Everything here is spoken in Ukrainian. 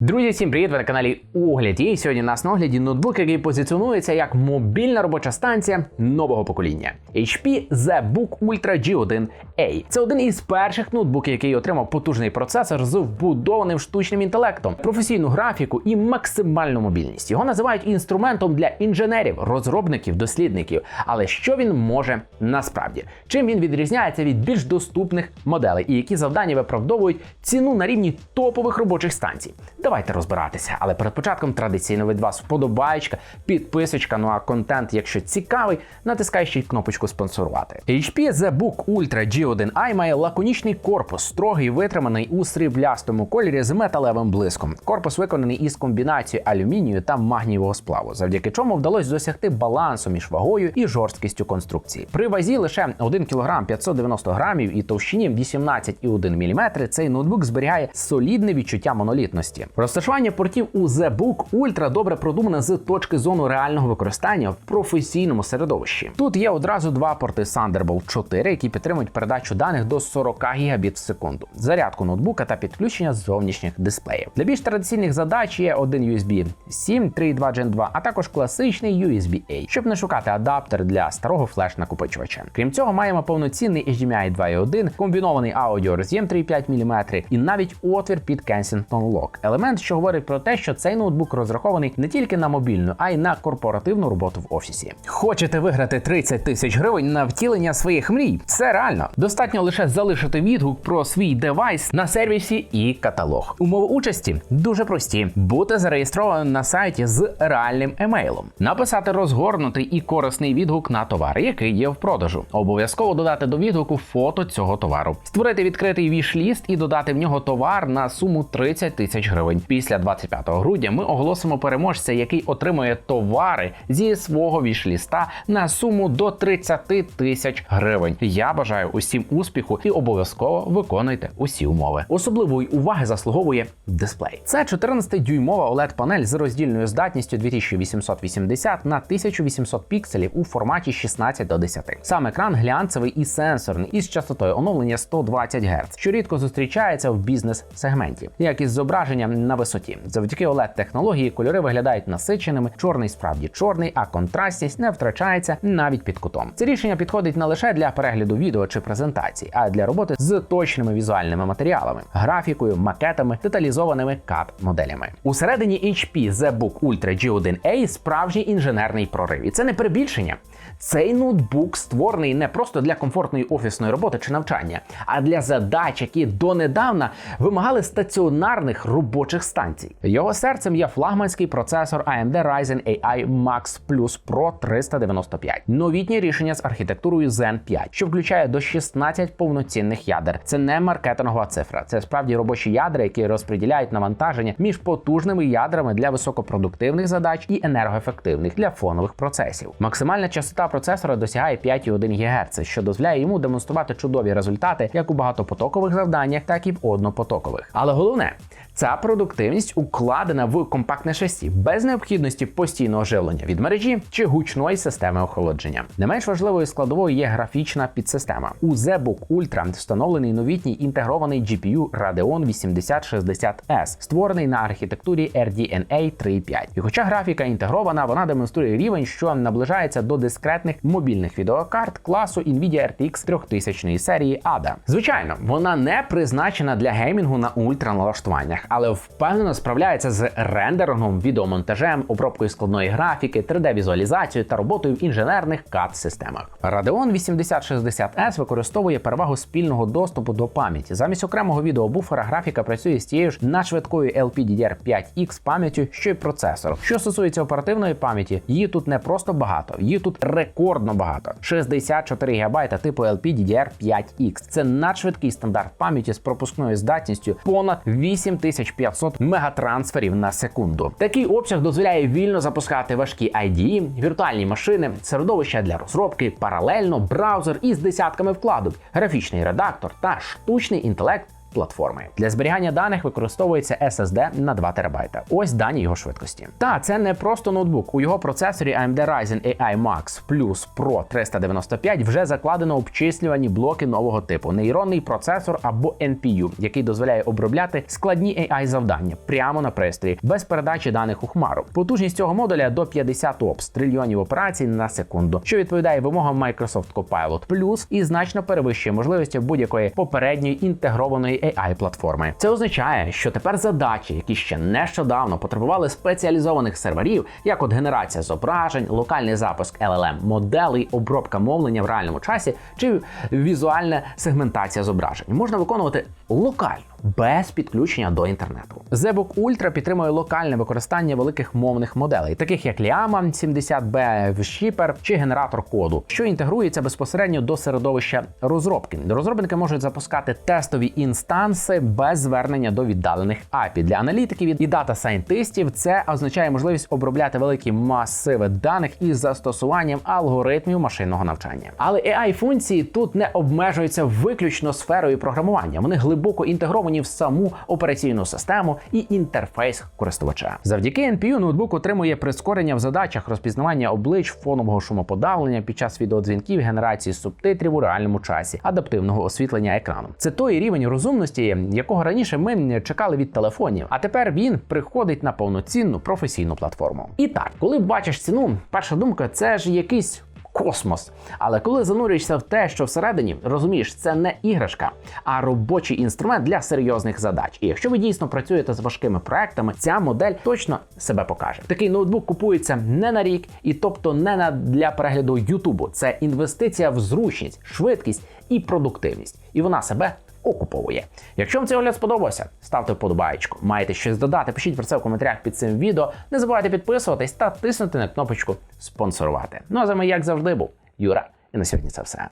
Друзі, всім привіт! Ви на каналі Огляд. І сьогодні нас на огляді ноутбук, який позиціонується як мобільна робоча станція нового покоління. HP ZBook Ultra G1A. Це один із перших ноутбуків, який отримав потужний процесор з вбудованим штучним інтелектом, професійну графіку і максимальну мобільність. Його називають інструментом для інженерів, розробників, дослідників. Але що він може насправді? Чим він відрізняється від більш доступних моделей і які завдання виправдовують ціну на рівні топових робочих станцій? Давайте розбиратися. Але перед початком традиційно від вас вподобаєчка, підписочка. Ну а контент, якщо цікавий, натискай ще й кнопочку спонсорувати. HP ZBook Ultra G1i має лаконічний корпус, строгий витриманий у сріблястому кольорі з металевим блиском. Корпус виконаний із комбінацією алюмінію та магнієвого сплаву, завдяки чому вдалося досягти балансу між вагою і жорсткістю конструкції. При вазі лише 1 кг 590 грамів і товщині 18,1 мм цей ноутбук зберігає солідне відчуття монолітності. Розташування портів у ZBook Ultra добре продумане з точки зору реального використання в професійному середовищі. Тут є одразу два порти Thunderbolt 4, які підтримують передачу даних до 40 гігабіт в секунду, зарядку ноутбука та підключення зовнішніх дисплеїв. Для більш традиційних задач є один USB 7, 3.2 Gen 2, а також класичний USB-A, щоб не шукати адаптер для старого флеш-накопичувача. Крім цього, маємо повноцінний HDMI 2.1, комбінований аудіороз'єм 3,5 мм і навіть отвір під Kensington Lock. Елемент, що говорить про те, що цей ноутбук розрахований не тільки на мобільну, а й на корпоративну роботу в офісі. Хочете виграти 30 тисяч гривень на втілення своїх мрій? Це реально. Достатньо лише залишити відгук про свій девайс на сервісі і каталог. Умови участі дуже прості: бути зареєстрованим на сайті з реальним емейлом, написати розгорнутий і корисний відгук на товар, який є в продажу. Обов'язково додати до відгуку фото цього товару, створити відкритий віш-ліст і додати в нього товар на суму 30 тисяч гривень. Після 25 грудня ми оголосимо переможця, який отримує товари зі свого віш-ліста на суму до 30 тисяч гривень. Я бажаю усім успіху і обов'язково виконуйте усі умови. Особливої уваги заслуговує дисплей. Це 14-дюймова oled панель з роздільною здатністю 2880 на 1800 пікселів у форматі 16 до 10. Сам екран глянцевий і сенсорний із частотою оновлення 120 Гц, що рідко зустрічається в бізнес-сегменті. Якість зображення на висоті. Завдяки oled технології кольори виглядають насиченими, чорний справді чорний, а контрастність не втрачається навіть під кутом. Це рішення підходить не лише для перегляду відео чи презентацій, а й для роботи з точними візуальними матеріалами, графікою, макетами, деталізованими кат-моделями. Усередині HP ZBook Ultra G1A справжній інженерний прорив, і це не перебільшення. Цей ноутбук створений не просто для комфортної офісної роботи чи навчання, а для задач, які донедавна вимагали стаціонарних робочих станцій. Його серцем є флагманський процесор AMD Ryzen AI Max Plus Pro 395, новітнє рішення з архітектурою Zen 5, що включає до 16 повноцінних ядер. Це не маркетингова цифра, це справді робочі ядра, які розподіляють навантаження між потужними ядрами для високопродуктивних задач і енергоефективних для фонових процесів. Максимальна частота процесора досягає 5,1 ГГц, що дозволяє йому демонструвати чудові результати як у багатопотокових завданнях, так і в однопотокових. Але головне, ця продуктивність укладена в компактне шасі без необхідності постійного живлення від мережі чи гучної системи охолодження. Не менш важливою складовою є графічна підсистема. У ZBook Ultra встановлений новітній інтегрований GPU Radeon 8060S, створений на архітектурі RDNA 3.5. І хоча графіка інтегрована, вона демонструє рівень, що наближається до дискретних мобільних відеокарт класу Nvidia RTX 3000 серії ADA. Звичайно, вона не призначена для геймінгу на ультраналаштуваннях, але впевнено справляється з рендерингом, відеомонтажем, обробкою складної графіки, 3D-візуалізацією та роботою в інженерних CAD-системах. Radeon 8060S використовує перевагу спільного доступу до пам'яті. Замість окремого відеобуфера графіка працює з тією ж надшвидкою LPDDR5X пам'яттю, що й процесором. Що стосується оперативної пам'яті, її тут не просто багато, її тут рекордно багато: 64 ГБ типу LPDDR5X. Це надшвидкий стандарт пам'яті з пропускною здатністю понад 8500 мегатрансферів на секунду. Такий обсяг дозволяє вільно запускати важкі IDE, віртуальні машини, середовища для розробки, паралельно браузер із десятками вкладок, графічний редактор та штучний інтелект платформи. Для зберігання даних використовується SSD на 2 ТБ. Ось дані його швидкості. Та це не просто ноутбук. У його процесорі AMD Ryzen AI Max Plus Pro 395 вже закладено обчислювані блоки нового типу нейронний процесор або NPU, який дозволяє обробляти складні AI завдання прямо на пристрої без передачі даних у хмару. Потужність цього модуля до 50 ОПС трильйонів операцій на секунду, що відповідає вимогам Microsoft Copilot Plus і значно перевищує можливості будь-якої попередньої інтегрованої AI платформи. Це означає, що тепер задачі, які ще нещодавно потребували спеціалізованих серверів, як от генерація зображень, локальний запуск LLM моделей, обробка мовлення в реальному часі чи візуальна сегментація зображень, можна виконувати локально. Без підключення до інтернету. ZBook Ultra підтримує локальне використання великих мовних моделей, таких як Llama 70B, Shipper чи генератор коду, що інтегрується безпосередньо до середовища розробки. Розробники можуть запускати тестові інстанси без звернення до віддалених API. Для аналітиків і дата-сайентистів це означає можливість обробляти великі масиви даних із застосуванням алгоритмів машинного навчання. Але AI функції тут не обмежуються виключно сферою програмування. Вони глибоко інтегровані в саму операційну систему і інтерфейс користувача. Завдяки NPU ноутбук отримує прискорення в задачах розпізнавання облич, фонового шумоподавлення під час відеодзвінків, генерації субтитрів у реальному часі, адаптивного освітлення екрану. Це той рівень розумності, якого раніше ми чекали від телефонів, а тепер він приходить на повноцінну професійну платформу. І так, коли бачиш ціну, перша думка це ж якийсь. Космос, але коли занурюєшся в те, що всередині розумієш, це не іграшка, а робочий інструмент для серйозних задач. І якщо ви дійсно працюєте з важкими проектами, ця модель точно себе покаже. Такий ноутбук купується не на рік, і тобто не на для перегляду Ютубу. Це інвестиція в зручність, швидкість і продуктивність. І вона себе окуповує. Якщо вам цей огляд сподобався, ставте вподобайку. Маєте щось додати, пишіть про це в коментарях під цим відео. Не забувайте підписуватись та тиснути на кнопочку спонсорувати. Ну а з вами, як завжди, був Юра. І на сьогодні це все.